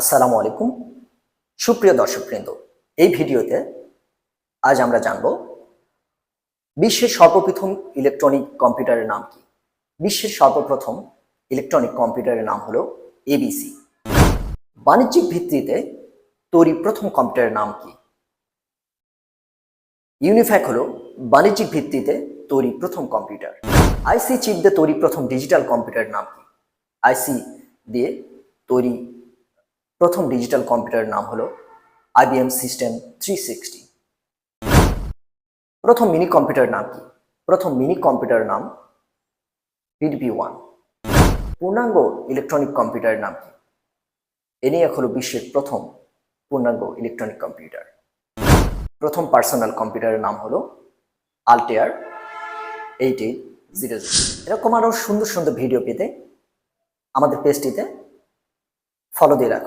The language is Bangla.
আসসালামু আলাইকুম। সুপ্রিয় দর্শকবৃন্দ, এই ভিডিওতে আজ আমরা জানব বিশ্বের সর্বপ্রথম ইলেকট্রনিক কম্পিউটারের নাম কি? বিশ্বের সর্বপ্রথম ইলেকট্রনিক কম্পিউটারের নাম হলো এবিসি বাণিজ্যিক ভিত্তিতে তৈরি প্রথম কম্পিউটারের নাম কি? ইউনিফ্যাক হলো বাণিজ্যিক ভিত্তিতে তৈরি প্রথম কম্পিউটার। আইসি চিপ দিয়ে তৈরি প্রথম ডিজিটাল কম্পিউটারের নাম কি? আইসি দিয়ে তৈরি প্রথম ডিজিটাল কম্পিউটারের নাম হলো আইবিএম সিস্টেম থ্রি সিক্সটি। প্রথম মিনি কম্পিউটারের নাম কি? প্রথম মিনি কম্পিউটারের নাম পিডিপি ওয়ান। পূর্ণাঙ্গ ইলেকট্রনিক কম্পিউটারের নাম কি? এনিয়াক হলো বিশ্বের প্রথম পূর্ণাঙ্গ ইলেকট্রনিক কম্পিউটার। প্রথম পার্সোনাল কম্পিউটারের নাম হলো Altair eight eight zero zero. এরকম আরও সুন্দর সুন্দর ভিডিও পেতে আমাদের পেজটিতে ফলো দিয়ে রাখুন।